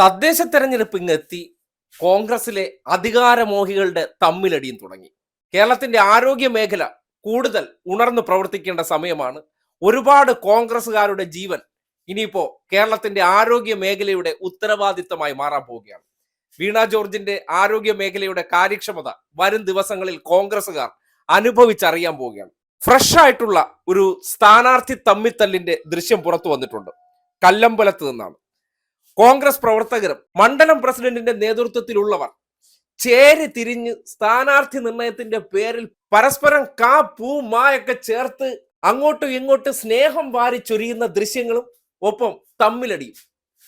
തദ്ദേശ തെരഞ്ഞെടുപ്പ് ഇങ്ങെത്തി കോൺഗ്രസിലെ അധികാരമോഹികളുടെ തമ്മിലടിയും തുടങ്ങി. കേരളത്തിന്റെ ആരോഗ്യ മേഖല കൂടുതൽ ഉണർന്നു പ്രവർത്തിക്കേണ്ട സമയമാണ്. ഒരുപാട് കോൺഗ്രസ്സുകാരുടെ ജീവൻ ഇനിയിപ്പോ കേരളത്തിന്റെ ആരോഗ്യ മേഖലയുടെ ഉത്തരവാദിത്തമായി മാറാൻ പോവുകയാണ്. വീണ ജോർജിന്റെ ആരോഗ്യ മേഖലയുടെ കാര്യക്ഷമത വരും ദിവസങ്ങളിൽ കോൺഗ്രസ്സുകാർ അനുഭവിച്ചറിയാൻ പോവുകയാണ്. ഫ്രഷ് ആയിട്ടുള്ള ഒരു സ്ഥാനാർത്ഥി തമ്മിത്തല്ലിന്റെ ദൃശ്യം പുറത്തു വന്നിട്ടുണ്ട്. കല്ലമ്പലത്ത് നിന്നാണ്. കോൺഗ്രസ് പ്രവർത്തകരും മണ്ഡലം പ്രസിഡന്റിന്റെ നേതൃത്വത്തിലുള്ളവർ ചേരി തിരിഞ്ഞ് സ്ഥാനാർത്ഥി നിർണയത്തിന്റെ പേരിൽ പരസ്പരം കാ പൂ മായൊക്കെ ചേർത്ത് അങ്ങോട്ടും ഇങ്ങോട്ടും സ്നേഹം വാരി ചൊരിയുന്ന ദൃശ്യങ്ങളും ഒപ്പം തമ്മിലടിയും.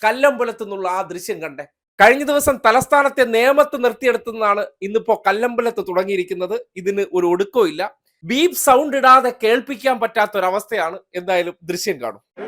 കല്ലമ്പലത്തുനിന്നുള്ള ആ ദൃശ്യം കണ്ടേ. കഴിഞ്ഞ ദിവസം തലസ്ഥാനത്തെ നേമത്ത് നിർത്തിയെടുത്തുന്നതാണ് ഇന്നിപ്പോ കല്ലമ്പലത്ത് തുടങ്ങിയിരിക്കുന്നത്. ഇതിന് ഒരു ഒടുക്കവും ഇല്ല ബീപ് സൗണ്ട് ഇടാതെ കേൾപ്പിക്കാൻ പറ്റാത്ത ഒരു അവസ്ഥയാണ് എന്തായാലും ദൃശ്യം കാണും.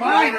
மாதிரி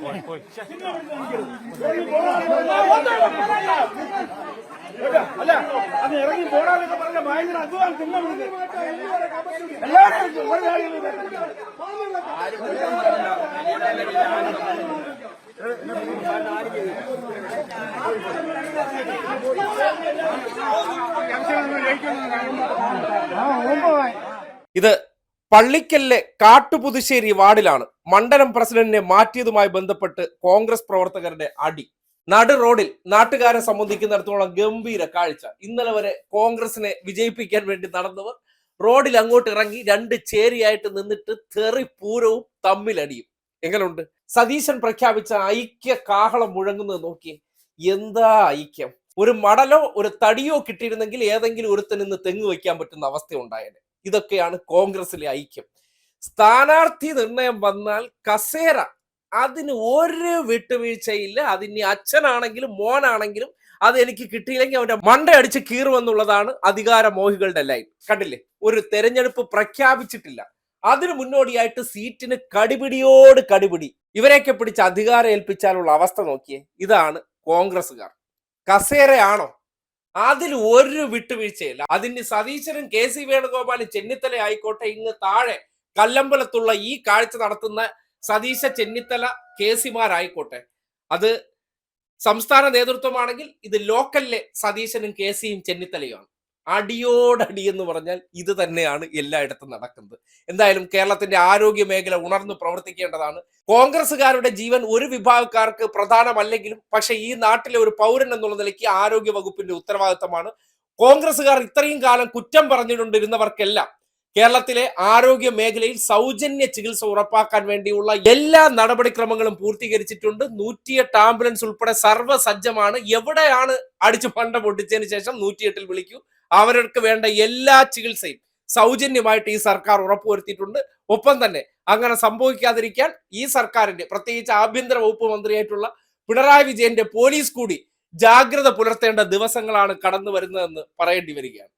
ആരും ക്ഷമിച്ചോ അങ്ങനെയാണ് അല്ല അത് ഇറങ്ങി പോടാന്നൊക്കെ പറഞ്ഞ ഭയങ്കര അധ്വാനം തിന്നു എല്ലാവരും ഒരു ഇത് പള്ളിക്കലിലെ കാട്ടുപുതുശ്ശേരി വാർഡിലാണ്. മണ്ഡലം പ്രസിഡന്റിനെ മാറ്റിയതുമായി ബന്ധപ്പെട്ട് കോൺഗ്രസ് പ്രവർത്തകരുടെ അടി. നടു റോഡിൽ നാട്ടുകാരെ സംബന്ധിക്കുന്നിടത്തോളം ഗംഭീര കാഴ്ച. ഇന്നലെ വരെ കോൺഗ്രസിനെ വിജയിപ്പിക്കാൻ വേണ്ടി നടന്നവർ റോഡിൽ അങ്ങോട്ട് ഇറങ്ങി രണ്ട് ചേരിയായിട്ട് നിന്നിട്ട് തെറി പൂരവും തമ്മിലടിയും. എങ്ങനെയുണ്ട് സതീശൻ പ്രഖ്യാപിച്ച ഐക്യ കാഹളം മുഴങ്ങുന്നത് നോക്കി എന്താ ഐക്യം? ഒരു മടലോ ഒരു തടിയോ കിട്ടിയിരുന്നെങ്കിൽ ഏതെങ്കിലും ഒരുത്തനിന്ന് തെങ്ങ് വയ്ക്കാൻ പറ്റുന്ന അവസ്ഥ ഉണ്ടായേനെ ഇതൊക്കെയാണ് കോൺഗ്രസിലെ ഐക്യം. സ്ഥാനാർത്ഥി നിർണയം വന്നാൽ കസേര അതിന് ഒരു വിട്ടുവീഴ്ചയില്ല. അതിന് അച്ഛനാണെങ്കിലും മോനാണെങ്കിലും അത് എനിക്ക് കിട്ടിയില്ലെങ്കിൽ അവന്റെ മണ്ട അടിച്ച് കീറുമെന്നുള്ളതാണ് അധികാര മോഹികളുടെ ലൈൻ. കണ്ടില്ലേ? ഒരു തെരഞ്ഞെടുപ്പ് പ്രഖ്യാപിച്ചിട്ടില്ല. അതിനു മുന്നോടിയായിട്ട് സീറ്റിന് കടിപിടിയോട് കടിപിടി. ഇവരെയൊക്കെ പിടിച്ച് അധികാരം ഏൽപ്പിച്ചാലുള്ള അവസ്ഥ നോക്കിയേ. ഇതാണ് കോൺഗ്രസ്സുകാർ. കസേരയാണോ? അതിൽ ഒരു വിട്ടുവീഴ്ചയില്ല. അതിന് സതീശനും കെ സി വേണുഗോപാലും ചെന്നിത്തല ആയിക്കോട്ടെ ഇങ്ങ് താഴെ കല്ലമ്പലത്തുള്ള ഈ കാഴ്ച നടത്തുന്ന സതീശ ചെന്നിത്തല കെ സിമാരായിക്കോട്ടെ അത് സംസ്ഥാന നേതൃത്വമാണെങ്കിൽ ഇത് ലോക്കലിലെ സതീശനും കെ സിയും ചെന്നിത്തലയുമാണ്. അടിയോടടി എന്ന് പറഞ്ഞാൽ ഇത് തന്നെയാണ് എല്ലായിടത്തും നടക്കുന്നത്. എന്തായാലും കേരളത്തിന്റെ ആരോഗ്യ മേഖല ഉണർന്നു പ്രവർത്തിക്കേണ്ടതാണ്. കോൺഗ്രസ്സുകാരുടെ ജീവൻ ഒരു വിഭാഗക്കാർക്ക് പ്രധാനമല്ലെങ്കിലും പക്ഷെ ഈ നാട്ടിലെ ഒരു പൗരൻ എന്നുള്ള നിലയ്ക്ക് ആരോഗ്യ വകുപ്പിന്റെ ഉത്തരവാദിത്തമാണ്. കോൺഗ്രസ്സുകാർ ഇത്രയും കാലം കുറ്റം പറഞ്ഞുകൊണ്ടിരുന്നവർക്കെല്ലാം കേരളത്തിലെ ആരോഗ്യ മേഖലയിൽ സൗജന്യ ചികിത്സ ഉറപ്പാക്കാൻ വേണ്ടിയുള്ള എല്ലാ നടപടിക്രമങ്ങളും പൂർത്തീകരിച്ചിട്ടുണ്ട്. നൂറ്റിയെട്ട് ആംബുലൻസ് ഉൾപ്പെടെ സർവസജ്ജമാണ്. എവിടെയാണ് അടിച്ചു പണ്ട പൊട്ടിച്ചതിന് ശേഷം നൂറ്റിയെട്ടിൽ വിളിക്കൂ. അവർക്ക് വേണ്ട എല്ലാ ചികിത്സയും സൗജന്യമായിട്ട് ഈ സർക്കാർ ഉറപ്പുവരുത്തിയിട്ടുണ്ട്. ഒപ്പം തന്നെ അങ്ങനെ സംഭവിക്കാതിരിക്കാൻ ഈ സർക്കാരിന്റെ പ്രത്യേകിച്ച് ആഭ്യന്തര വകുപ്പ് മന്ത്രിയായിട്ടുള്ള പിണറായി വിജയന്റെ പോലീസ് കൂടി ജാഗ്രത പുലർത്തേണ്ട ദിവസങ്ങളാണ് കടന്നു വരുന്നതെന്ന് പറയേണ്ടി വരികയാണ്.